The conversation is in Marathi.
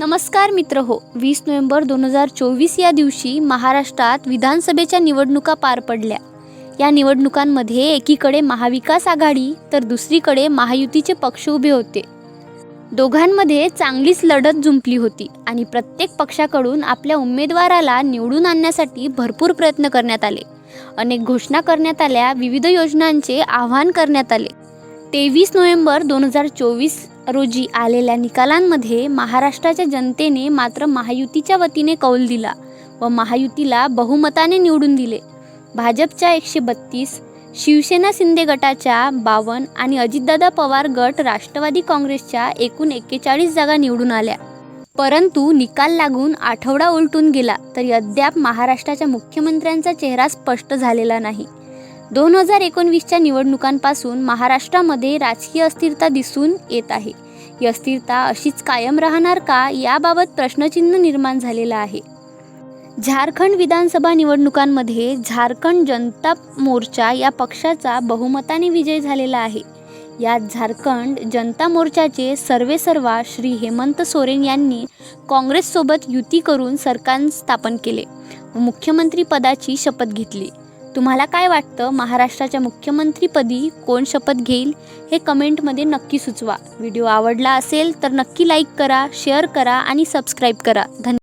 नमस्कार मित्र हो वीस नोव्हेंबर दोन हजार चोवीस या दिवशी महाराष्ट्रात विधानसभेच्या निवडणुका पार पडल्या. या निवडणुकांमध्ये एकीकडे महाविकास आघाडी तर दुसरीकडे महायुतीचे पक्ष उभे होते. दोघांमध्ये चांगलीच लढत जुंपली होती आणि प्रत्येक पक्षाकडून आपल्या उमेदवाराला निवडून आणण्यासाठी भरपूर प्रयत्न करण्यात आले. अनेक घोषणा करण्यात आल्या विविध योजनांचे आवाहन करण्यात आले. तेवीस नोव्हेंबर दोन हजार चोवीस रोजी आलेल्या निकालांमध्ये महाराष्ट्राच्या जनतेने मात्र महायुतीच्या वतीने कौल दिला व महायुतीला बहुमताने निवडून दिले. भाजपच्या एकशे बत्तीस शिवसेना शिंदे गटाच्या बावन्न आणि अजितदादा पवार गट राष्ट्रवादी काँग्रेसच्या एकूण एक्केचाळीस जागा निवडून आल्या. परंतु निकाल लागून आठवडा उलटून गेला तरी अद्याप महाराष्ट्राच्या मुख्यमंत्र्यांचा चेहरा स्पष्ट झालेला नाही. दोन हजार एकोणवीसच्या निवडणुकांपासून महाराष्ट्रामध्ये राजकीय अस्थिरता दिसून येत आहे. ही अस्थिरता अशीच कायम राहणार का याबाबत प्रश्नचिन्ह निर्माण झालेलं आहे. झारखंड विधानसभा निवडणुकांमध्ये झारखंड जनता मोर्चा या पक्षाचा बहुमताने विजय झालेला आहे. यात झारखंड जनता मोर्चाचे सर्वेसर्वा श्री हेमंत सोरेन यांनी काँग्रेससोबत युती करून सरकार स्थापन केले. व मुख्यमंत्री पदाची शपथ घेतली. तुम्हाला काय वाटतं? महाराष्ट्राच्या मुख्यमंत्रीपदी कोण शपथ घेईल? हे कमेंटमध्ये नक्की सुचवा. व्हिडिओ आवडला असेल तर नक्की लाईक करा शेअर करा आणि सबस्क्राईब करा. धन्यवाद.